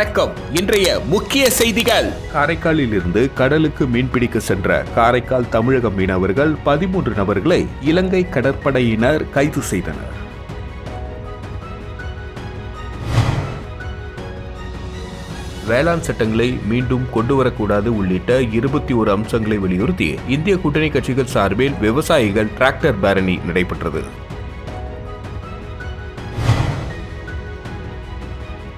வணக்கம். இன்றைய முக்கிய செய்திகள். காரைக்காலில் இருந்து கடலுக்கு மீன்பிடிக்க சென்ற காரைக்கால் தமிழக மீனவர்கள் பதிமூன்று நபர்களை இலங்கை கடற்படையினர் கைது செய்தனர். வேளாண் சட்டங்களை மீண்டும் கொண்டு வரக்கூடாது உள்ளிட்ட இருபத்தி ஒரு அம்சங்களை வலியுறுத்தி இந்திய கூட்டணி கட்சிகள் சார்பில் விவசாயிகள் டிராக்டர் பேரணி நடைபெற்றது.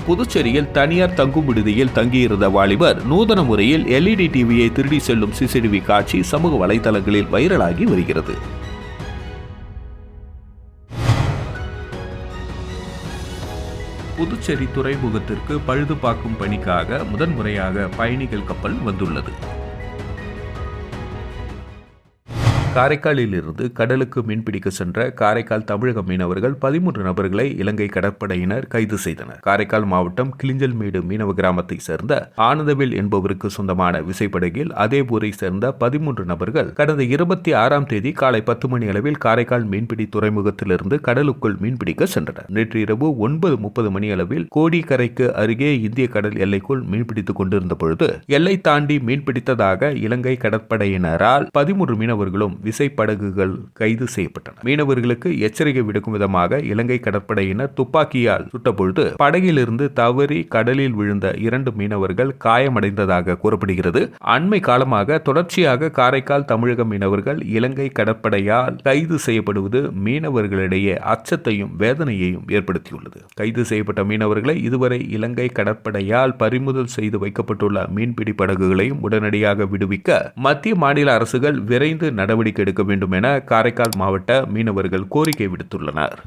புதுச்சேரியில் தனியார் தங்கும் விடுதியில் தங்கியிருந்த வாலிபர் நூதன முறையில் எல்இடி டிவியை திருடி செல்லும் சிசிடிவி காட்சி சமூக வலைதளங்களில் வைரலாகி வருகிறது. புதுச்சேரி துறைமுகத்திற்கு பழுது பார்க்கும் பணிக்காக முதன்முறையாக பயணிகள் கப்பல் வந்துள்ளது. காரைக்காலில் இருந்து கடலுக்கு மீன்பிடிக்க சென்ற காரைக்கால் தமிழக மீனவர்கள் பதிமூன்று நபர்களை இலங்கை கடற்படையினர் கைது செய்தனர். காரைக்கால் மாவட்டம் கிளிஞ்சல்மேடு மீனவ கிராமத்தை சேர்ந்த ஆனந்தவேல் என்பவருக்கு சொந்தமான விசைப்படகில் அதே ஊரை சேர்ந்த பதிமூன்று நபர்கள் கடந்த இருபத்தி ஆறாம் தேதி காலை பத்து மணி அளவில் காரைக்கால் மீன்பிடி துறைமுகத்திலிருந்து கடலுக்குள் மீன்பிடிக்க சென்றனர். நேற்று இரவு ஒன்பது முப்பது மணி அளவில் கோடிக்கரைக்கு அருகே இந்திய கடல் எல்லைக்குள் மீன்பிடித்துக் கொண்டிருந்த பொழுது எல்லை தாண்டி மீன்பிடித்ததாக இலங்கை கடற்படையினரால் பதிமூன்று மீனவர்களும் விசைப்படகுகள் கைது செய்யப்பட்டன. மீனவர்களுக்கு எச்சரிக்கை விடுக்கும் விதமாக இலங்கை கடற்படையினர் துப்பாக்கியால் சுட்டபொழுது படகிலிருந்து தவறி கடலில் விழுந்த இரண்டு மீனவர்கள் காயமடைந்ததாக கூறப்படுகிறது. அண்மை காலமாக தொடர்ச்சியாக காரைக்கால் தமிழக மீனவர்கள் இலங்கை கடற்படையால் கைது செய்யப்படுவது மீனவர்களிடையே அச்சத்தையும் வேதனையையும் ஏற்படுத்தியுள்ளது. கைது செய்யப்பட்ட மீனவர்களை இதுவரை இலங்கை கடற்படையால் பறிமுதல் செய்து வைக்கப்பட்டுள்ள மீன்பிடி படகுகளையும் உடனடியாக விடுவிக்க மத்திய மாநில அரசுகள் விரைந்து நடவடிக்கை எடுக்க வேண்டும் என காரைக்கால் மாவட்ட மீனவர்கள் கோரிக்கை விடுத்துள்ளனர்.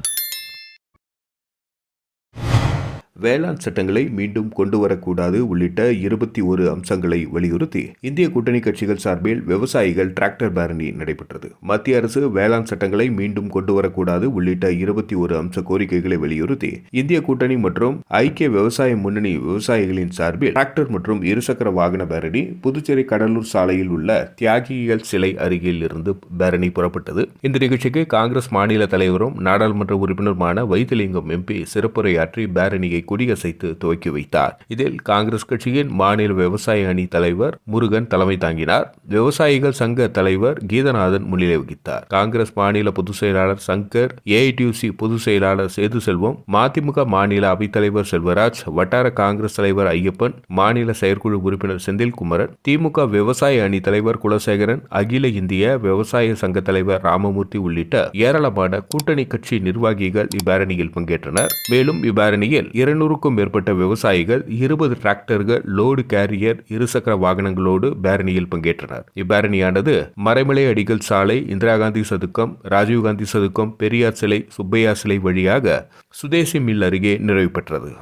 வேளாண் சட்டங்களை மீண்டும் கொண்டு வரக்கூடாது உள்ளிட்ட இருபத்தி ஒரு அம்சங்களை வலியுறுத்தி இந்திய கூட்டணி கட்சிகள் சார்பில் விவசாயிகள் டிராக்டர் பேரணி நடைபெற்றது. மத்திய அரசு வேளாண் சட்டங்களை மீண்டும் கொண்டு வரக்கூடாது உள்ளிட்ட இருபத்தி ஒரு அம்ச கோரிக்கைகளை வலியுறுத்தி இந்திய கூட்டணி மற்றும் ஐக்கிய விவசாய முன்னணி விவசாயிகளின் சார்பில் டிராக்டர் மற்றும் இருசக்கர வாகன பேரணி புதுச்சேரி கடலூர் சாலையில் உள்ள தியாகிகள் சிலை அருகில் இருந்து பேரணி புறப்பட்டது. இந்த நிகழ்ச்சிக்கு காங்கிரஸ் மாநில தலைவரும் நாடாளுமன்ற உறுப்பினருமான வைத்திலிங்கம் எம்பி சிறப்புரையாற்றி பேரணியை கொடியசைத்து துவக்கி வைத்தார். இதில் காங்கிரஸ் கட்சியின் மாநில விவசாய அணி தலைவர் முருகன் தலைமை தாங்கினார். விவசாயிகள் சங்க தலைவர் கீதநாதன் முன்னிலை வகித்தார். காங்கிரஸ் மாநில பொதுச் செயலாளர் சங்கர் ஏஐடியூசி பொதுச் செயலாளர் சேது செல்வம் மதிமுக மாநில அவைத்தலைவர் செல்வராஜ் வட்டார காங்கிரஸ் தலைவர் ஐயப்பன் மாநில செயற்குழு உறுப்பினர் செந்தில்குமரன் திமுக விவசாய அணி தலைவர் குலசேகரன் அகில இந்திய விவசாய சங்க தலைவர் ராமமூர்த்தி உள்ளிட்ட ஏராளமான கூட்டணி கட்சி நிர்வாகிகள் இப்பேரணியில் பங்கேற்றனர். மேலும் இப்பேரணியில் இருநூறுக்கும் மேற்பட்ட விவசாயிகள் இருபது டிராக்டர்கள் லோடு கேரியர் இருசக்கர வாகனங்களோடு பேரணியில் பங்கேற்றனர். இப்பேரணியானது மறைமலை அடிகள் சாலை இந்திரா காந்தி சதுக்கம் ராஜீவ்காந்தி சதுக்கம் பெரியார் சிலை சுப்பையா சிலை வழியாக சுதேசி மில் அருகே நிறைவு பெற்றது.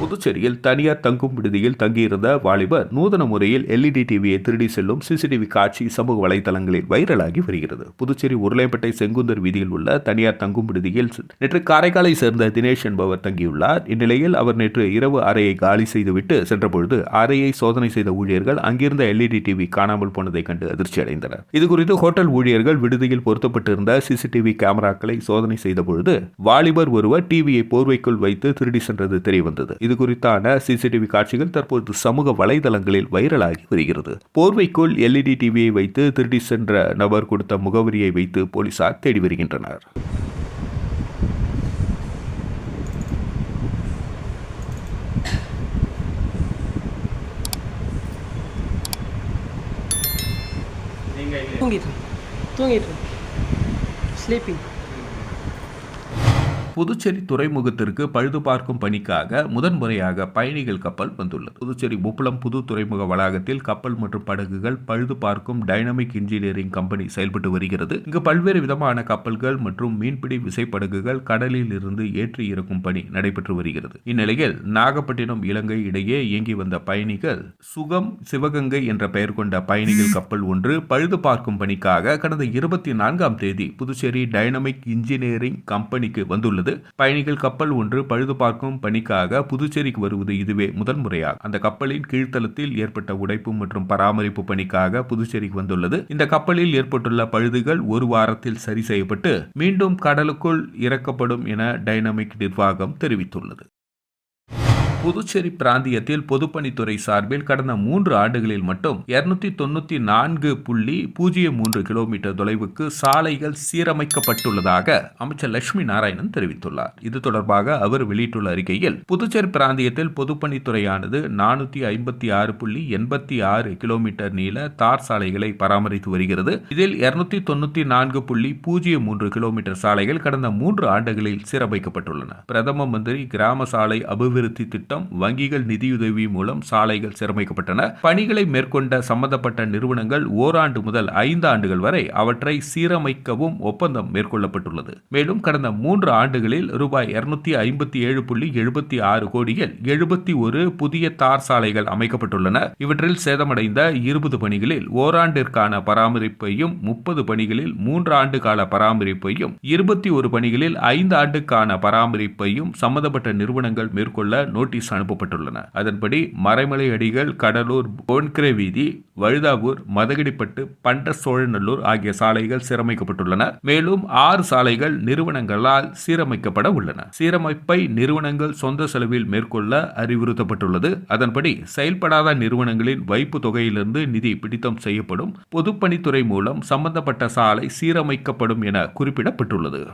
புதுச்சேரியில் தனியார் தங்கும் விடுதியில் தங்கியிருந்த வாலிபர் நூதன முறையில் எல்இடி டிவியை திருடி செல்லும் சிசிடிவி காட்சி சமூக வலைதளங்களில் வைரலாகி வருகிறது. புதுச்சேரி உருளைப்பேட்டை செங்குந்தர் வீதியில் உள்ள தனியார் தங்கும் விடுதியில் நேற்று காரைக்காலை சேர்ந்த தினேஷ் என்பவர் தங்கியுள்ளார். இந்நிலையில் அவர் நேற்று இரவு அறையை காலி செய்துவிட்டு சென்றபொழுது அறையை சோதனை செய்த ஊழியர்கள் அங்கிருந்த எல்இடி டிவி காணாமல் போனதை கண்டு அதிர்ச்சி அடைந்தனர். இதுகுறித்து ஹோட்டல் ஊழியர்கள் விடுதியில் பொருத்தப்பட்டிருந்த சிசிடிவி கேமராக்களை சோதனை செய்தபொழுது வாலிபர் ஒருவர் டிவியை போர்வைக்குள் வைத்து திருடி சென்றது தெரியவந்தது. இது குறித்தான சிசிடிவி காட்சிகள் தற்போது சமூக வலைதளங்களில் வைரலாகி வருகிறது. போர்வைக்குள் எல்இடி டிவியை வைத்து திருடி சென்ற நபர் கொடுத்த முகவரியை வைத்து போலீசார் தேடி வருகின்றனர். தூங்கிட்டு தூங்கிட்டு ஸ்லீப்பிங் புதுச்சேரி துறைமுகத்திற்கு பழுது பார்க்கும் பணிக்காக முதன்முறையாக பயணிகள் கப்பல் வந்துள்ளது. புதுச்சேரி உப்பளம் புது துறைமுக வளாகத்தில் கப்பல் மற்றும் படகுகள் பழுது பார்க்கும் டைனமிக் இன்ஜினியரிங் கம்பெனி செயல்பட்டு வருகிறது. இங்கு பல்வேறு விதமான கப்பல்கள் மற்றும் மீன்பிடி விசைப்படகுகள் கடலில் இருந்து ஏற்றி இறக்கும் பணி நடைபெற்று வருகிறது. இந்நிலையில் நாகப்பட்டினம் இலங்கை இடையே இயங்கி வந்த பயணிகள் சுகம் சிவகங்கை என்ற பெயர் கொண்ட பயணிகள் கப்பல் ஒன்று பழுது பார்க்கும் பணிக்காக கடந்த இருபத்தி நான்காம் தேதி புதுச்சேரி டைனமிக் இன்ஜினியரிங் கம்பெனிக்கு வந்துள்ளது. தெரிவித்துள்ளது பயணிகள் கப்பல் ஒன்று பழுது பார்க்கும் பணிக்காக புதுச்சேரிக்கு வருவது இதுவே முதல் முறையாகும் அந்த கப்பலின் கீழ்த்தளத்தில் ஏற்பட்ட உடைப்பு மற்றும் பராமரிப்பு பணிக்காக புதுச்சேரிக்கு வந்துள்ளது. இந்த கப்பலில் ஏற்பட்டுள்ள பழுதுகள் ஒரு வாரத்தில் சரி செய்யப்பட்டு மீண்டும் கடலுக்குள் இறக்கப்படும் என டைனமிக் நிர்வாகம் தெரிவித்துள்ளது. புதுச்சேரி பிராந்தியத்தில் பொதுப்பணித்துறை சார்பில் கடந்த மூன்று ஆண்டுகளில் மட்டும் இருநூத்தி தொண்ணூத்தி நான்கு புள்ளி பூஜ்ஜியம் மூன்று கிலோமீட்டர் தொலைவுக்கு சாலைகள் சீரமைக்கப்பட்டுள்ளதாக அமைச்சர் லட்சுமி நாராயணன் தெரிவித்துள்ளார். இது தொடர்பாக அவர் வெளியிட்டுள்ள அறிக்கையில் புதுச்சேரி பிராந்தியத்தில் பொதுப்பணித்துறையானது நானூத்தி ஐம்பத்தி ஆறு புள்ளி எண்பத்தி ஆறு கிலோமீட்டர் நீள தார் சாலைகளை பராமரித்து வருகிறது. இதில் இருநூத்தி தொண்ணூத்தி நான்கு புள்ளி பூஜ்ஜியம் மூன்று கிலோமீட்டர் சாலைகள் கடந்த மூன்று ஆண்டுகளில் சீரமைக்கப்பட்டுள்ளன. பிரதம மந்திரி கிராம சாலை அபிவிருத்தி திட்டம் வங்கிகள் நிதியுதவி மூலம் சாலைகள் சீரமைக்கப்பட்டன. பணிகளை மேற்கொண்ட சம்பந்தப்பட்ட நிறுவனங்கள் ஓராண்டு முதல் ஐந்து ஆண்டுகள் வரை அவற்றை சீரமைக்கவும் ஒப்பந்தம் மேற்கொள்ளப்பட்டுள்ளது. மேலும் கடந்த மூன்று ஆண்டுகளில் ரூபாய் இருநூத்தி ஐம்பத்தி ஏழு புள்ளி எழுபத்தி ஆறு கோடியில் எழுபத்தி ஒரு புதிய தார் சாலைகள் அமைக்கப்பட்டுள்ளன. இவற்றில் சேதமடைந்த இருபது பணிகளில் ஓராண்டிற்கான பராமரிப்பையும் முப்பது பணிகளில் மூன்று ஆண்டு கால பராமரிப்பையும் இருபத்தி ஒரு பணிகளில் ஐந்து ஆண்டுக்கான பராமரிப்பையும் சம்பந்தப்பட்ட நிறுவனங்கள் மேற்கொள்ள நோட்டீஸ் அனுப்பப்பட்டுள்ளன. அதன்படி மறைமலை அடிகள் கடலூர் போன்கிரே வீதி வழுதாவூர் மதகடிப்பட்டு பண்ட சோழநல்லூர் ஆகிய சாலைகள் சீரமைக்கப்பட்டுள்ளன. மேலும் ஆறு சாலைகள் நிறுவனங்களால் சீரமைக்கப்பட உள்ளன. சீரமைப்பை நிறுவனங்கள் சொந்த செலவில் மேற்கொள்ள அறிவுறுத்தப்பட்டுள்ளது. அதன்படி செயல்படாத நிறுவனங்களின் வைப்பு தொகையிலிருந்து நிதி பிடித்தம் செய்யப்படும். பொதுப்பணித்துறை மூலம் சம்பந்தப்பட்ட சாலை சீரமைக்கப்படும் என குறிப்பிடப்பட்டுள்ளது.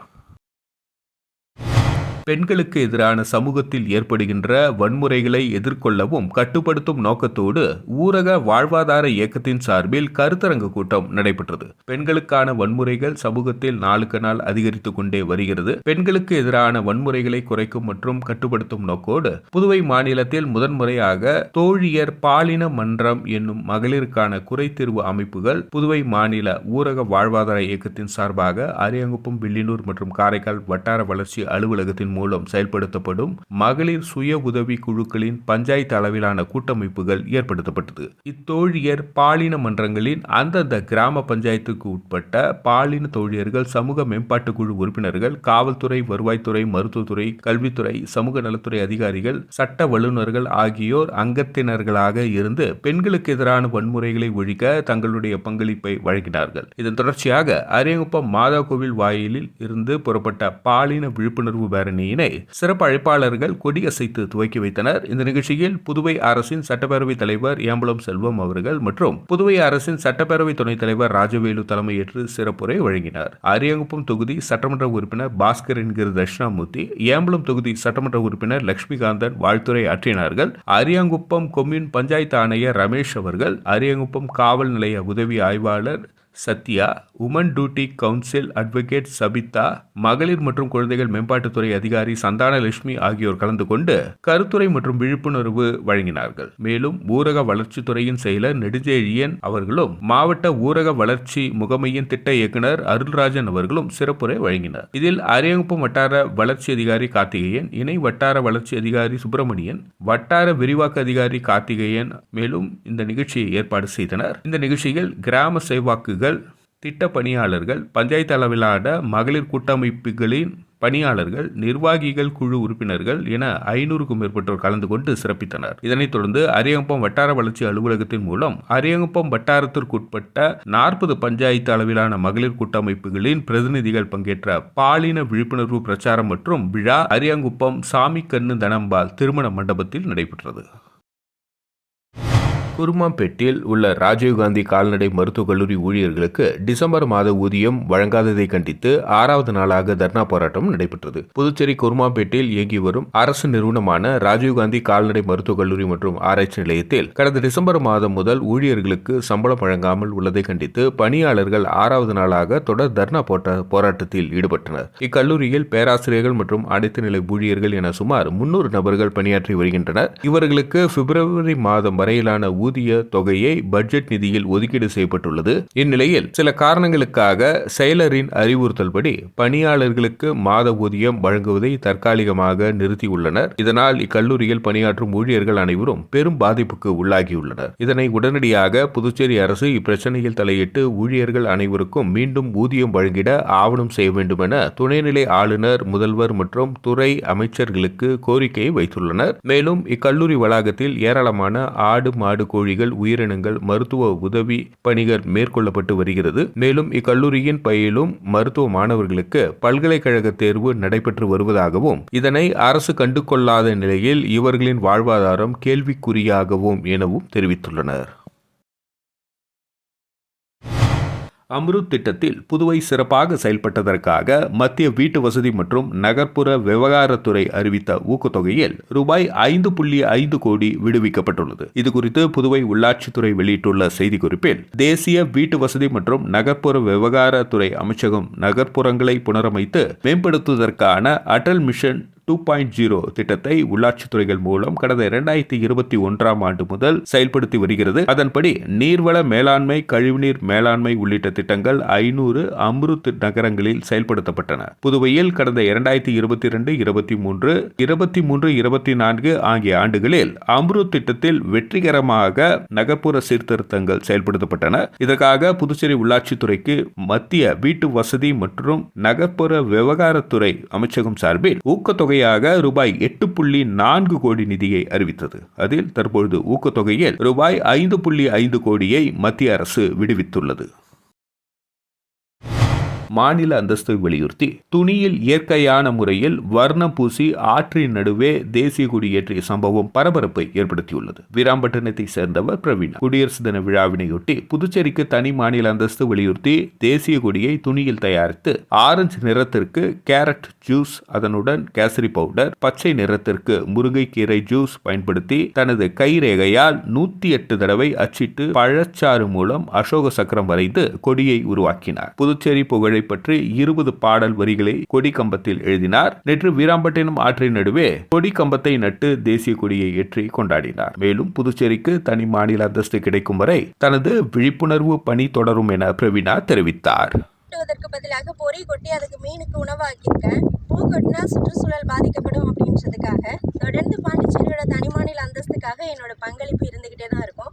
பெண்களுக்கு எதிரான சமூகத்தில் ஏற்படுகின்ற வன்முறைகளை எதிர்கொள்ளவும் கட்டுப்படுத்தும் நோக்கத்தோடு ஊரக வாழ்வாதார இயக்கத்தின் சார்பில் கருத்தரங்கு கூட்டம் நடைபெற்றது. பெண்களுக்கான வன்முறைகள் சமூகத்தில் நாளுக்கு நாள் அதிகரித்துக் கொண்டே வருகிறது. பெண்களுக்கு எதிரான வன்முறைகளை குறைக்கும் மற்றும் கட்டுப்படுத்தும் நோக்கோடு புதுவை மாநிலத்தில் முதன்முறையாக தோழியர் பாலின மன்றம் என்னும் மகளிருக்கான குறைத்தீர்வு அமைப்புகள் புதுவை மாநில ஊரக வாழ்வாதார இயக்கத்தின் சார்பாக அரியங்குப்பம் வில்லியனூர் மற்றும் காரைக்கால் வட்டார வளர்ச்சி அலுவலகத்தின் மூலம் செயல்படுத்தப்படும் மகளிர் சுய உதவி குழுக்களின் பஞ்சாயத்து அளவிலான கூட்டமைப்புகள் ஏற்படுத்தப்பட்டது. இத்தோழியர் பாலின மன்றங்களின் அந்தந்த கிராம பஞ்சாயத்துக்கு உட்பட்ட பாலின தோழியர்கள் சமூக மேம்பாட்டு குழு உறுப்பினர்கள் காவல்துறை வருவாய்த்துறை மருத்துவத்துறை கல்வித்துறை சமூக நலத்துறை அதிகாரிகள் சட்ட வல்லுநர்கள் ஆகியோர் அங்கத்தினர்களாக இருந்து பெண்களுக்கு எதிரான வன்முறைகளை ஒழிக்க தங்களுடைய பங்களிப்பை வழங்கினார்கள். இதன் தொடர்ச்சியாக அரியங்குப்பம் மாதா கோவில் வாயிலில் இருந்து புறப்பட்ட பாலின விழிப்புணர்வு பேரணியினை சிறப்பு அழைப்பாளர்கள் கொடியசைத்து துவக்கி வைத்தனர். இந்த நிகழ்ச்சியில் புதுவை அரசின் சட்டப்பேரவைத் தலைவர் ஏம்பலம் செல்வம் அவர்கள் மற்றும் புதுவை அரசின் சட்டப்பேரவை துணைத் தலைவர் ராஜவேலு தலைமையேற்று சிறப்புரை வழங்கினார். அரியங்குப்பம் தொகுதி சட்டமன்ற உறுப்பினர் பாஸ்கர் என்கிற தட்சிணாமூர்த்தி ஏம்பலம் தொகுதி சட்டமன்ற உறுப்பினர் லட்சுமிகாந்தன் வாழ்த்துறை ஆற்றினார்கள். அரியாங்குப்பம் கொம்யூன் பஞ்சாயத்து ஆணையர் ரமேஷ் அவர்கள் அரியங்குப்பம் காவல் நிலைய உதவி ஆய்வாளர் Sathya woman duty council advocate Sabitha மகளிர் மற்றும் குழந்தைகள் மேம்பாட்டுத்துறை அதிகாரி சந்தான லட்சுமி ஆகியோர் கலந்து கொண்டு கருத்துரை மற்றும் விழிப்புணர்வு வழங்கினார்கள். மேலும் ஊரக வளர்ச்சித்துறையின் செயலர் நெடுஞ்செழியன் அவர்களும் மாவட்ட ஊரக வளர்ச்சி முகமையின் திட்ட இயக்குனர் அருள்ராஜன் அவர்களும் சிறப்புரை வழங்கினர். இதில் அரியங்குப்பம் வட்டார வளர்ச்சி அதிகாரி கார்த்திகேயன் இணை வட்டார வளர்ச்சி அதிகாரி சுப்பிரமணியன் வட்டார விரிவாக்க அதிகாரி கார்த்திகேயன் மேலும் இந்த நிகழ்ச்சியை ஏற்பாடு செய்தனர். இந்த நிகழ்ச்சியில் கிராம சேவாக்குகள் திட்ட பணியாளர்கள் பஞ்சாயத்து அளவிலான மகளிர் கூட்டமைப்புகளின் பணியாளர்கள் நிர்வாகிகள் குழு உறுப்பினர்கள் என ஐநூறுக்கும் மேற்பட்டோர் கலந்து கொண்டு சிறப்பித்தனர். இதனைத் தொடர்ந்து அரியங்குப்பம் வட்டார வளர்ச்சி அலுவலகத்தின் மூலம் அரியங்குப்பம் வட்டாரத்திற்குட்பட்ட நாற்பது பஞ்சாயத்து அளவிலான மகளிர் கூட்டமைப்புகளின் பிரதிநிதிகள் பங்கேற்ற பாலின விழிப்புணர்வு பிரச்சாரம் மற்றும் விழா அரியங்குப்பம் சாமி கண்ணு தனம்பால் திருமண மண்டபத்தில் நடைபெற்றது. குருமாம்பேட்டில் உள்ள ராஜீவ்காந்தி கால்நடை மருத்துவக் கல்லூரி ஊழியர்களுக்கு டிசம்பர் மாத ஊதியம் வழங்காததை கண்டித்து ஆறாவது நாளாக தர்ணா போராட்டம் நடைபெற்றது. புதுச்சேரி குருமாம்பேட்டில் இயங்கி வரும் அரசு நிறுவனமான ராஜீவ்காந்தி கால்நடை மருத்துவக் கல்லூரி மற்றும் ஆராய்ச்சி நிலையத்தில் கடந்த டிசம்பர் மாதம் முதல் ஊழியர்களுக்கு சம்பளம் வழங்காமல் உள்ளதை கண்டித்து பணியாளர்கள் ஆறாவது நாளாக தொடர் தர்ணா போட்ட போராட்டத்தில் ஈடுபட்டனர். இக்கல்லூரியில் பேராசிரியர்கள் மற்றும் அனைத்து நிலை ஊழியர்கள் என சுமார் முன்னூறு நபர்கள் பணியாற்றி வருகின்றனர். இவர்களுக்கு பிப்ரவரி மாதம் வரையிலான ஊதிய தொகையை பட்ஜெட் நிதியில் ஒதுக்கீடு செய்யப்பட்டுள்ளது. இந்நிலையில் சில காரணங்களுக்காக செயலரின் அறிவுறுத்தல்படி பணியாளர்களுக்கு மாத ஊதியம் வழங்குவதை தற்காலிகமாக நிறுத்தியுள்ளனர் இதனால் இக்கல்லூரியில் பணியாற்றும் ஊழியர்கள் அனைவரும் பெரும் பாதிப்புக்கு உள்ளாகியுள்ளனர். இதனை உடனடியாக புதுச்சேரி அரசு இப்பிரச்சனையில் தலையிட்டு ஊழியர்கள் அனைவருக்கும் மீண்டும் ஊதியம் வழங்கிட ஆவணம் செய்ய வேண்டும் என துணைநிலை ஆளுநர் முதல்வர் மற்றும் துறை அமைச்சர்களுக்கு கோரிக்கையை வைத்துள்ளனர். மேலும் இக்கல்லூரி வளாகத்தில் ஏராளமான ஆடு மாடு கோழிகள் உயிரினங்கள் மருத்துவ உதவி பணிகள் மேற்கொள்ளப்பட்டு வருகிறது. மேலும் இக்கல்லூரியின் பயிலும் மருத்துவ மாணவர்களுக்கு பல்கலைக்கழக தேர்வு நடைபெற்று வருவதாகவும் இதனை அரசு கண்டுகொள்ளாத நிலையில் இவர்களின் வாழ்வாதாரம் கேள்விக்குறியாகவும் எனவும் தெரிவித்துள்ளனர். அம்ருத் திட்டத்தில் புதுவை சிறப்பாக செயல்பட்டதற்காக மத்திய வீட்டு வசதி மற்றும் நகர்ப்புற விவகாரத்துறை அறிவித்த ஊக்கத்தொகையில் ரூபாய் ஐந்து புள்ளி ஐந்து கோடி விடுவிக்கப்பட்டுள்ளது. இதுகுறித்து புதுவை உள்ளாட்சித்துறை வெளியிட்டுள்ள செய்திக்குறிப்பில் தேசிய வீட்டு வசதி மற்றும் நகர்ப்புற விவகாரத்துறை அமைச்சகம் நகர்ப்புறங்களை புனரமைத்து மேம்படுத்துவதற்கான Atal mission two point zero திட்டத்தை உள்ளாட்சித்துறைகள் மூலம் கடந்த இரண்டாயிரத்தி இருபத்தி ஒன்றாம் ஆண்டு முதல் செயல்படுத்தி வருகிறது. அதன்படி நீர்வள மேலாண்மை கழிவுநீர் மேலாண்மை உள்ளிட்ட திட்டங்கள் ஐநூறு அம்ருத் நகரங்களில் செயல்படுத்தப்பட்டன. புதுவையில் கடந்த இரண்டாயிரத்தி இருபத்தி இரண்டு இருபத்தி மூன்று இருபத்தி மூன்று இருபத்தி நான்கு ஆகிய ஆண்டுகளில் அம்ருத் திட்டத்தில் வெற்றிகரமாக நகர்ப்புற சீர்திருத்தங்கள் செயல்படுத்தப்பட்டன. இதற்காக புதுச்சேரி உள்ளாட்சித்துறைக்கு மத்திய வீட்டு வசதி மற்றும் நகர்ப்புற விவகாரத்துறை அமைச்சகம் சார்பில் ஊக்கத்தொகை தொகையாக ரூபாய் எட்டு புள்ளி நான்கு கோடி நிதியை அறிவித்தது. அதில் தற்பொழுது ஊக்கத்தொகையில் ரூபாய் ஐந்து புள்ளி ஐந்து கோடியை மத்திய அரசு விடுவித்துள்ளது. மாநில அந்தஸ்தை வலியுறுத்தி துணியில் இயற்கையான முறையில் வர்ணம் பூசி ஆற்றின் நடுவே தேசிய கொடியேற்றிய சம்பவம் பரபரப்பை ஏற்படுத்தியுள்ளது. வீராம்பட்டினத்தை சேர்ந்தவர் பிரவீன் குடியரசு தின விழாவினையொட்டி புதுச்சேரிக்கு தனி மாநில அந்தஸ்து வலியுறுத்தி தேசிய கொடியை துணியில் தயாரித்து ஆரஞ்சு நிறத்திற்கு கேரட் ஜூஸ் அதனுடன் கேசரி பவுடர் பச்சை நிறத்திற்கு முருங்கைக்கீரை ஜூஸ் பயன்படுத்தி தனது கைரேகையால் நூத்தி எட்டு தடவை அச்சிட்டு பழச்சாறு மூலம் அசோக சக்கரம் வரைந்து கொடியை உருவாக்கினார். புதுச்சேரி புகழை பற்றி இருபது பாடல் வரிகளை கொடி கம்பத்தில் எழுதினார். நேற்று வீராம்பட்டினம் ஆற்றின் நடுவே கொடி கம்பத்தை நட்டு தேசிய கொடியை ஏற்றி கொண்டாடினார். மேலும் புதுச்சேரிக்கு தனி மாநில அந்தஸ்து கிடைக்கும் வரை தனது விழிப்புணர்வு பணி தொடரும் என பிரவீனா தெரிவித்தார். கொட்டுவதற்கு பதிலாக பொறி கொட்டி அதுக்கு மீனுக்கு உணவாக்கியிருக்கேன் பூ கொட்டினா சுற்றுச்சூழல் பாதிக்கப்படும் அப்படின்றதுக்காக தொடர்ந்து பாண்டிச்சேரியோட தனிமாநில அந்தஸ்துக்காக என்னோட பங்களிப்பு இருந்துகிட்டே தான் இருக்கும்.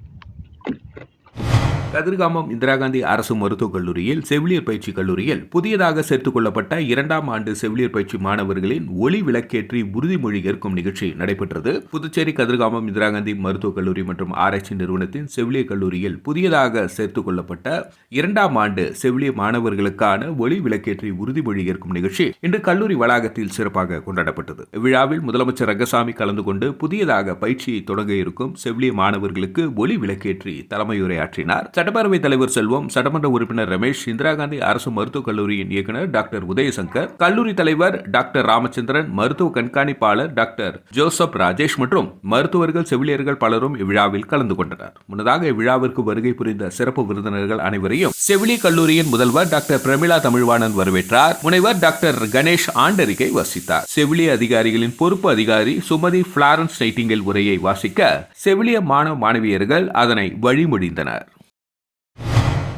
கதிர்காமம் இந்திரா காந்தி அரசு மருத்துவக் கல்லூரியில் செவிலியர் பயிற்சி கல்லூரியில் புதியதாக சேர்த்துக் கொள்ளப்பட்ட இரண்டாம் ஆண்டு செவிலியர் பயிற்சி மாணவர்களின் ஒளி விளக்கேற்றி உறுதிமொழி ஏற்கும் நிகழ்ச்சி நடைபெற்றது. புதுச்சேரி கதிர்காமம் இந்திரா காந்தி மருத்துவக் கல்லூரி மற்றும் ஆராய்ச்சி நிறுவனத்தின் செவிலியர் கல்லூரியில் புதியதாக சேர்த்துக் கொள்ளப்பட்ட இரண்டாம் ஆண்டு செவிலியர் மாணவர்களுக்கான ஒளி விளக்கேற்றி உறுதிமொழி ஏற்கும் நிகழ்ச்சி இன்று கல்லூரி வளாகத்தில் சிறப்பாக கொண்டாடப்பட்டது. இவ்விழாவில் முதலமைச்சர் ரங்கசாமி கலந்து கொண்டு புதியதாக பயிற்சியை தொடங்க இருக்கும் செவிலிய மாணவர்களுக்கு ஒளி விளக்கேற்றி தலைமையுரையாற்றினார். சட்டப்பேரவைத் தலைவர் செல்வம் சட்டமன்ற உறுப்பினர் ரமேஷ் இந்திரா காந்தி அரசு மருத்துவக் கல்லூரியின் இயக்குநர் டாக்டர் உதயசங்கர் கல்லூரி தலைவர் டாக்டர் ராமச்சந்திரன் மருத்துவ கண்காணிப்பாளர் டாக்டர் ஜோசப் ராஜேஷ் மற்றும் மருத்துவர்கள் செவிலியர்கள் பலரும் இவ்விழாவில் கலந்து கொண்டனர். முன்னதாக இவ்விழாவிற்கு வருகை புரிந்த சிறப்பு விருந்தினர்கள் அனைவரையும் செவிலி கல்லூரியின் முதல்வர் டாக்டர் பிரமிளா தமிழ்வாணன் வரவேற்றார். முனைவர் டாக்டர் கணேஷ் ஆண்டறிக்கை வாசித்தார். செவிலிய அதிகாரிகளின் பொறுப்பு அதிகாரி சுமதி பிளாரன்ஸ் நைட்டிங்கல் உரையை வாசிக்க செவிலிய மாணவ மாணவியர்கள் அதனை வழிமொழிந்தனர்.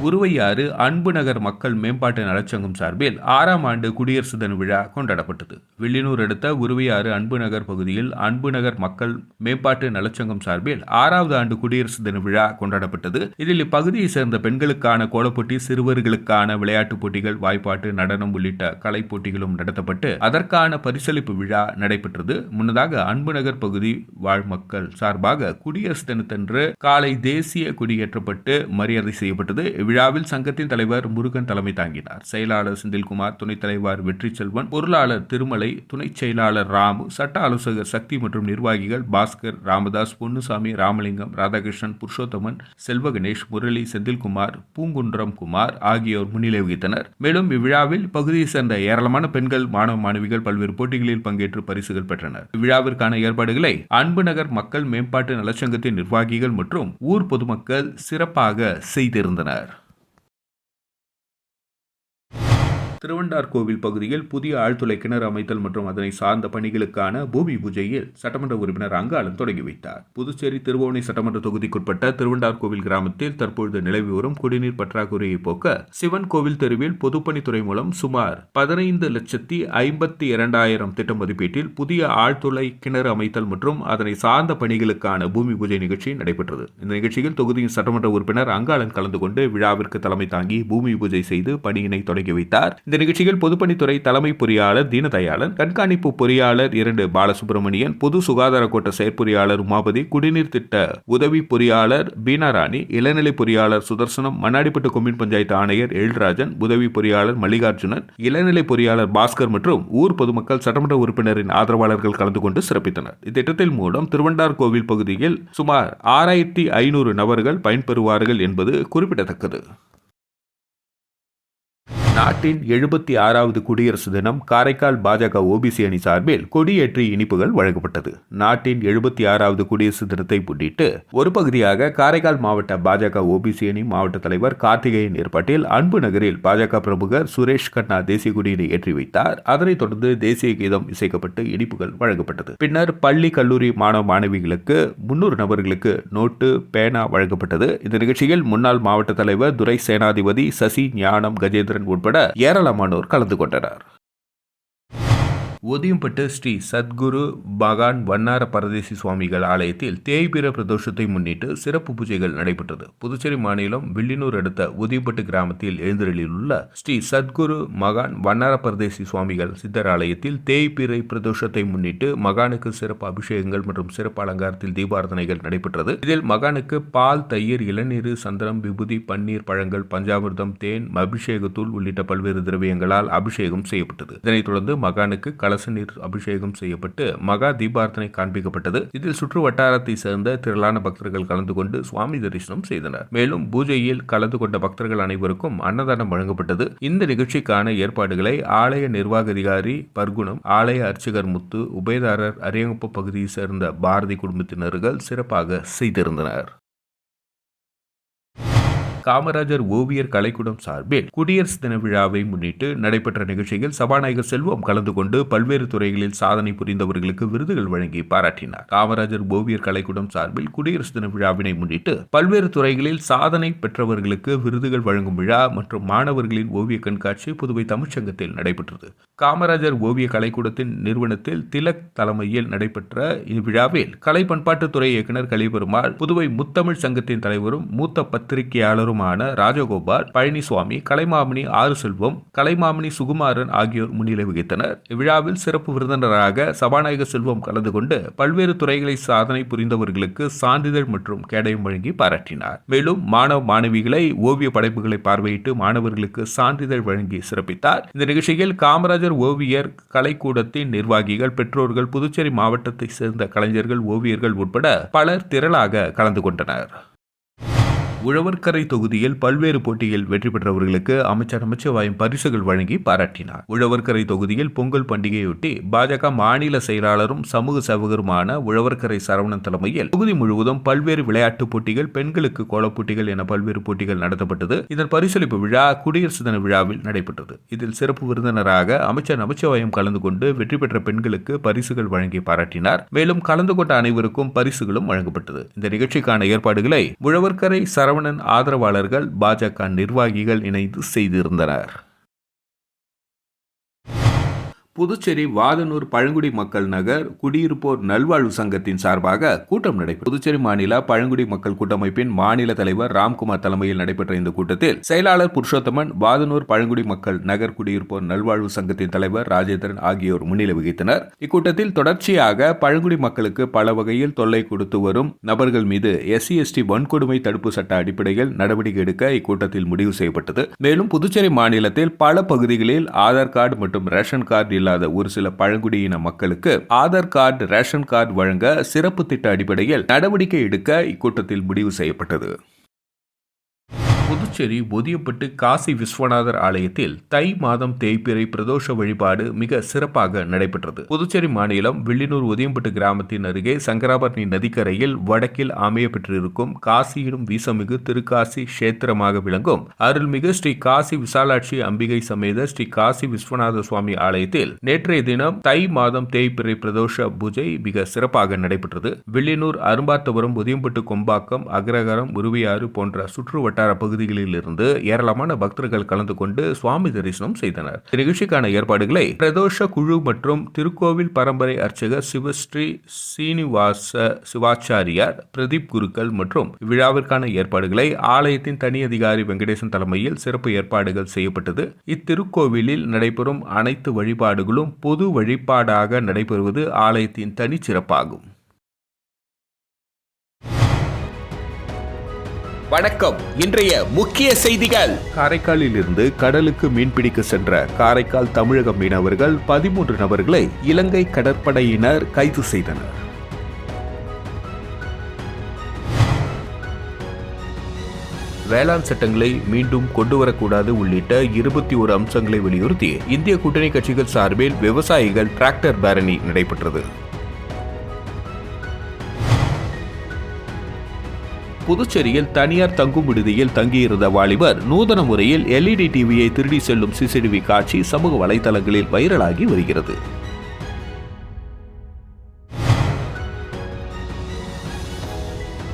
உருவையாறு அன்பு நகர் மக்கள் மேம்பாட்டு நலச்சங்கம் சார்பில் ஆறாம் ஆண்டு குடியரசு தின விழா கொண்டாடப்பட்டது. வில்லியனூர் அடுத்த உருவையாறு அன்பு நகர் பகுதியில் அன்பு நகர் மக்கள் மேம்பாட்டு நலச்சங்கம் சார்பில் ஆறாவது ஆண்டு குடியரசு தின விழா கொண்டாடப்பட்டது. இதில் இப்பகுதியை சேர்ந்த பெண்களுக்கான கோலப்போட்டி சிறுவர்களுக்கான விளையாட்டுப் போட்டிகள் வாய்ப்பாட்டு நடனம் உள்ளிட்ட கலைப் போட்டிகளும் நடத்தப்பட்டு அதற்கான பரிசளிப்பு விழா நடைபெற்றது. முன்னதாக அன்பு நகர் பகுதி வாழ் மக்கள் சார்பாக குடியரசு தினத்தன்று காலை தேசிய கொடியேற்றப்பட்டு மரியாதை செய்யப்பட்டது. விழாவில் சங்கத்தின் தலைவர் முருகன் தலைமை தாங்கினார். செயலாளர் செந்தில்குமார் துணைத் தலைவர் வெற்றி செல்வன் பொருளாளர் திருமலை துணை செயலாளர் ராமு சட்ட ஆலோசகர் சக்தி மற்றும் நிர்வாகிகள் பாஸ்கர் ராமதாஸ் பொன்னுசாமி ராமலிங்கம் ராதாகிருஷ்ணன் புருஷோத்தமன் செல்வ கணேஷ் முரளி செந்தில்குமார் பூங்குன்றம் குமார் ஆகியோர் முன்னிலை வகித்தனர். மேலும் இவ்விழாவில் பகுதியை சேர்ந்த ஏராளமான பெண்கள் மாணவ மாணவிகள் பல்வேறு போட்டிகளில் பங்கேற்று பரிசுகள் பெற்றனர். இவ்விழாவிற்கான ஏற்பாடுகளை அன்பு நகர் மக்கள் மேம்பாட்டு நலச்சங்கத்தின் நிர்வாகிகள் மற்றும் ஊர் பொதுமக்கள் சிறப்பாக செய்திருந்தனர். திருவண்டார்கோவில் பகுதியில் புதிய ஆழ்துளை கிணறு அமைத்தல் மற்றும் அதனை சார்ந்த பணிகளுக்கான பூமி பூஜையில் சட்டமன்ற உறுப்பினர் அங்காளன் தொடங்கி வைத்தார். புதுச்சேரி திருவோணை சட்டமன்ற தொகுதிக்குட்பட்ட திருவண்டார்கோவில் கிராமத்தில் தற்பொழுது நிலவி வரும் குடிநீர் பற்றாக்குறையை போக்க சிவன் கோவில் தெருவில் பொதுப்பணித்துறை மூலம் சுமார் பதினைந்து லட்சத்தி ஐம்பத்தி இரண்டாயிரம் திட்ட மதிப்பீட்டில் புதிய ஆழ்துளை கிணறு அமைத்தல் மற்றும் அதனை சார்ந்த பணிகளுக்கான பூமி பூஜை நிகழ்ச்சி நடைபெற்றது. இந்த நிகழ்ச்சியில் தொகுதியின் சட்டமன்ற உறுப்பினர் அங்காளன் கலந்து கொண்டு விழாவிற்கு தலைமை தாங்கி பூமி பூஜை செய்து பணியினை தொடங்கி வைத்தார். இந்த நிகழ்ச்சியில் பொதுப்பணித்துறை தலைமை பொறியாளர் தீனதயாளன் கண்காணிப்பு பொறியாளர் இரண்டு பாலசுப்ரமணியன் பொது சுகாதார கோட்ட செயற்பொறியாளர் உமாபதி குடிநீர் திட்ட உதவி பொறியாளர் பீனாராணி இளநிலை பொறியாளர் சுதர்சனம் மண்ணாடிப்பட்டு கொம்யூன் பஞ்சாயத்து ஆணையர் எழில்ராஜன் உதவி பொறியாளர் மல்லிகார்ஜுனன் இளநிலை பொறியாளர் பாஸ்கர் மற்றும் ஊர் பொதுமக்கள் சட்டமன்ற உறுப்பினரின் ஆதரவாளர்கள் கலந்து கொண்டு சிறப்பித்தனர். இத்திட்டத்தின் மூலம் திருவண்டார் கோவில் பகுதியில் சுமார் ஆறாயிரத்தி ஐநூறு நபர்கள் பயன்பெறுவார்கள் என்பது குறிப்பிடத்தக்கது. நாட்டின் எழுபத்தி ஆறாவது குடியரசு தினம் காரைக்கால் பாஜக ஓபிசி அணி சார்பில் கொடியேற்றி இனிப்புகள் வழங்கப்பட்டது. நாட்டின் எழுபத்தி ஆறாவது குடியரசு தினத்தை முன்னிட்டு ஒரு பகுதியாக காரைக்கால் மாவட்ட பாஜக ஓபிசி அணி மாவட்ட தலைவர் கார்த்திகேயன் ஏற்பாட்டில் அன்பு நகரில் பாஜக பிரமுகர் சுரேஷ் கண்ணா தேசிய கொடியினை ஏற்றி வைத்தார். அதனைத் தொடர்ந்து தேசிய கீதம் இசைக்கப்பட்டு இனிப்புகள் வழங்கப்பட்டது. பின்னர் பள்ளி கல்லூரி மாணவ மாணவிகளுக்கு முன்னூறு நபர்களுக்கு நோட்டு பேனா வழங்கப்பட்டது. இந்த நிகழ்ச்சியில் முன்னாள் மாவட்ட தலைவர் துரை சேனாதிபதி சசி ஞானம் கஜேந்திரன் உட்பட ஏராளமானோர் கலந்து கொண்டனர். ஒதியம்பட்டு ஸ்ரீ சத்குரு பகான் வண்ணார பரதேசி சுவாமிகள் ஆலயத்தில் தேய்பிர பிரதோஷத்தை முன்னிட்டு சிறப்பு பூஜைகள் நடைபெற்றது. புதுச்சேரி மாநிலம் வில்லினூர் அடுத்த ஒதியம்பட்டு கிராமத்தில் எழுந்தருளிலுள்ள ஸ்ரீ சத்குரு மகான் வண்ணார பரதேசி சுவாமிகள் சித்தர் ஆலயத்தில் தேய்பிறை பிரதோஷத்தை முன்னிட்டு மகானுக்கு சிறப்பு அபிஷேகங்கள் மற்றும் சிறப்பு அலங்காரத்தில் தீபாரதனைகள் நடைபெற்றது. இதில் மகானுக்கு பால் தயிர் இளநீர் சந்திரம் விபூதி பன்னீர் பழங்கள் பஞ்சாமிர்தம் தேன் அபிஷேகத்தூள் உள்ளிட்ட பல்வேறு திரவியங்களால் அபிஷேகம் செய்யப்பட்டது. இதனைத் தொடர்ந்து மகானுக்கு கலச நீர் அபிஷேகம் செய்யப்பட்டு மகா தீபார்த்தனை காண்பிக்கப்பட்டது. இதில் சுற்று வட்டாரத்தை சேர்ந்த திரளான பக்தர்கள் கலந்து கொண்டு சுவாமி தரிசனம் செய்தனர். மேலும் பூஜையில் கலந்து கொண்ட பக்தர்கள் அனைவருக்கும் அன்னதானம் வழங்கப்பட்டது. இந்த நிகழ்ச்சிக்கான ஏற்பாடுகளை ஆலய நிர்வாக அதிகாரி பர்குணம் ஆலய அர்ச்சகர் முத்து உபயதாரர் அரியங்குப்ப பகுதியை சேர்ந்த பாரதி குடும்பத்தினர்கள் சிறப்பாக செய்திருந்தனர். காமராஜர் ஓவியர் கலைக்கூடம் சார்பில் குடியரசு தின விழாவை முன்னிட்டு நடைபெற்ற நிகழ்ச்சியில் சபாநாயகர் செல்வம் கலந்து கொண்டு பல்வேறு துறைகளில் சாதனை புரிந்தவர்களுக்கு விருதுகள் வழங்கி பாராட்டினார். காமராஜர் ஓவியர் கலைக்கூடம் சார்பில் குடியரசு தின விழாவினை முன்னிட்டு பல்வேறு துறைகளில் சாதனை பெற்றவர்களுக்கு விருதுகள் வழங்கும் விழா மற்றும் மாணவர்களின் ஓவிய கண்காட்சி புதுவை தமிழ்ச்சங்கத்தில் நடைபெற்றது. காமராஜர் ஓவிய கலைக்கூடத்தின் நிறுவனத்தில் திலக் தலைமையில் நடைபெற்ற இவ்விழாவில் கலை பண்பாட்டுத்துறை இயக்குநர் கலிபெருமாள் புதுவை முத்தமிழ் சங்கத்தின் தலைவரும் மூத்த பத்திரிகையாளரும் பத்திரிகையாளருமான ராஜகோபால் பழனிசுவாமி கலைமாமணி ஆறு செல்வம் கலைமாமணி சுகுமாரன் ஆகியோர் முன்னிலை வகித்தனர். இவ்விழாவில் சிறப்பு விருந்தினராக சபாநாயகர் செல்வம் கலந்து கொண்டு பல்வேறு துறைகளை சாதனை புரிந்தவர்களுக்கு சான்றிதழ் மற்றும் கேடயம் வழங்கி பாராட்டினார். மேலும் மாணவ மாணவிகளை ஓவிய படைப்புகளை பார்வையிட்டு மாணவர்களுக்கு சான்றிதழ் வழங்கி சிறப்பித்தார். இந்த நிகழ்ச்சியில் காமராஜர் ஓவியர் கலைக்கூடத்தின் நிர்வாகிகள் பெற்றோர்கள் புதுச்சேரி மாவட்டத்தை சேர்ந்த கலைஞர்கள் ஓவியர்கள் உட்பட பலர் திரளாக கலந்து கொண்டனர். உழவர்கரை தொகுதியில் பல்வேறு போட்டியில் வெற்றி பெற்றவர்களுக்கு அமைச்சர் நமச்சிவாயம் பரிசுகள் வழங்கி பாராட்டினார். உழவர்கரை தொகுதியில் பொங்கல் பண்டிகையொட்டி பாஜக மாநில செயலாளரும் சமூக சேவகருமான உழவர்கரை சரவணன் தலைமையில் தொகுதி முழுவதும் பல்வேறு விளையாட்டுப் போட்டிகள் பெண்களுக்கு கோலப் போட்டிகள் என பல்வேறு போட்டிகள் நடத்தப்பட்டது. இதன் பரிசளிப்பு விழா குடியரசு தின விழாவில் நடைபெற்றது. இதில் சிறப்பு விருந்தினராக அமைச்சர் நமச்சிவாயம் கலந்து கொண்டு வெற்றி பெற்ற பெண்களுக்கு பரிசுகள் வழங்கி பாராட்டினார். மேலும் கலந்து கொண்ட அனைவருக்கும் பரிசுகளும் வழங்கப்பட்டது. இந்த நிகழ்ச்சிக்கான ஏற்பாடுகளை உழவர்கரை சரவணன் ஆதரவாளர்கள் பாஜக நிர்வாகிகள் இணைந்து செய்திருந்தனர். புதுச்சேரி வாதனூர் பழங்குடி மக்கள் நகர் குடியிருப்போர் நல்வாழ்வு சங்கத்தின் சார்பாக கூட்டம் நடைபெற்றது. புதுச்சேரி மாநில பழங்குடி மக்கள் கூட்டமைப்பின் மாநில தலைவர் ராம்குமார் தலைமையில் நடைபெற்ற இந்த கூட்டத்தில் செயலாளர் புருஷோத்தமன் வாதனூர் பழங்குடி மக்கள் நகர் குடியிருப்போர் நல்வாழ்வு சங்கத்தின் தலைவர் ராஜேந்திரன் ஆகியோர் முன்னிலை வகித்தனர். இக்கூட்டத்தில் தொடர்ச்சியாக பழங்குடி மக்களுக்கு பல வகையில் தொல்லை கொடுத்து வரும் நபர்கள் மீது எஸ்சி எஸ்டி வன்கொடுமை தடுப்பு சட்ட அடிப்படையில் நடவடிக்கை எடுக்க இக்கூட்டத்தில் முடிவு செய்யப்பட்டது. மேலும் புதுச்சேரி மாநிலத்தில் பல பகுதிகளில் ஆதார் கார்டு மற்றும் ரேஷன் கார்டு இல்லாத ஒரு சில பழங்குடியின மக்களுக்கு ஆதார் கார்டு ரேஷன் கார்டு வழங்க சிறப்பு திட்ட அடிப்படையில் நடவடிக்கை எடுக்க இக்கூட்டத்தில் முடிவு செய்யப்பட்டது. புதுச்சேரி ஒதியப்பட்டு காசி விஸ்வநாதர் ஆலயத்தில் தை மாதம் தேய்பிறை பிரதோஷ வழிபாடு மிக சிறப்பாக நடைபெற்றது. புதுச்சேரி மாநிலம் வில்லினூர் ஒதியம்பட்டு கிராமத்தின் அருகே சங்கராபரணி நதிக்கரையில் வடக்கில் அமைய பெற்றிருக்கும் காசியிடும் வீசமிகு திருக்காசி கஷேத்திரமாக விளங்கும் அருள்மிகு ஸ்ரீ காசி விசாலாட்சி அம்பிகை சமேத ஸ்ரீ காசி விஸ்வநாத சுவாமி ஆலயத்தில் நேற்றைய தினம் தை மாதம் தேய்பிறை பிரதோஷ பூஜை மிக சிறப்பாக நடைபெற்றது. வில்லியனூர் அரும்பாத்தபுரம் ஒதியம்பட்டு கொம்பாக்கம் அக்ரகரம் உருவியாறு போன்ற சுற்று வட்டார பகுதி இருந்து ஏராளமான பக்தர்கள் கலந்து கொண்டு சுவாமி தரிசனம் செய்தனர். நிகழ்ச்சிக்கான ஏற்பாடுகளை பிரதோஷ குழு மற்றும் திருக்கோவில் பரம்பரை அர்ச்சகர் சிவஸ்ரீ சீனிவாச சிவாச்சாரியார் பிரதீப் குருக்கள் மற்றும் விழாவிற்கான ஏற்பாடுகளை ஆலயத்தின் தனி அதிகாரி வெங்கடேசன் தலைமையில் சிறப்பு ஏற்பாடுகள் செய்யப்பட்டது. இத்திருக்கோவிலில் நடைபெறும் அனைத்து வழிபாடுகளும் பொது வழிபாடாக நடைபெறுவது ஆலயத்தின் தனிச்சிறப்பாகும். வணக்கம். இன்றைய முக்கிய செய்திகள். காரைக்காலில் இருந்து கடலுக்கு மீன்பிடிக்க சென்ற காரைக்கால் தமிழக மீனவர்கள் பதிமூன்று நபர்களை இலங்கை கடற்படையினர் கைது செய்தனர். வேளாண் சட்டங்களை மீண்டும் கொண்டு வரக்கூடாது உள்ளிட்ட இருபத்தி ஒரு அம்சங்களை வலியுறுத்தி இந்திய கூட்டணி கட்சிகள் சார்பில் விவசாயிகள் டிராக்டர் பேரணி நடைபெற்றது. புதுச்சேரியில் தனியார் தங்கும் விடுதியில் தங்கியிருந்த வாலிபர் நூதன முறையில் எல்இடி டிவியை திருடி செல்லும் சிசிடிவி காட்சி சமூக வலைதளங்களில் வைரலாகி வருகிறது.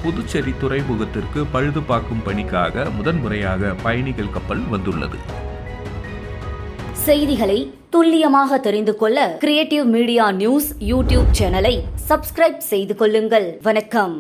புதுச்சேரி துறைமுகத்திற்கு பழுது பார்க்கும் பணிக்காக முதன்முறையாக பயணிகள் கப்பல் வந்துள்ளது. செய்திகளை துல்லியமாக தெரிந்து கொள்ள கிரியேட்டிவ் மீடியா நியூஸ் யூடியூப் சேனலை சப்ஸ்கிரைப் செய்து கொள்ளுங்கள். வணக்கம்.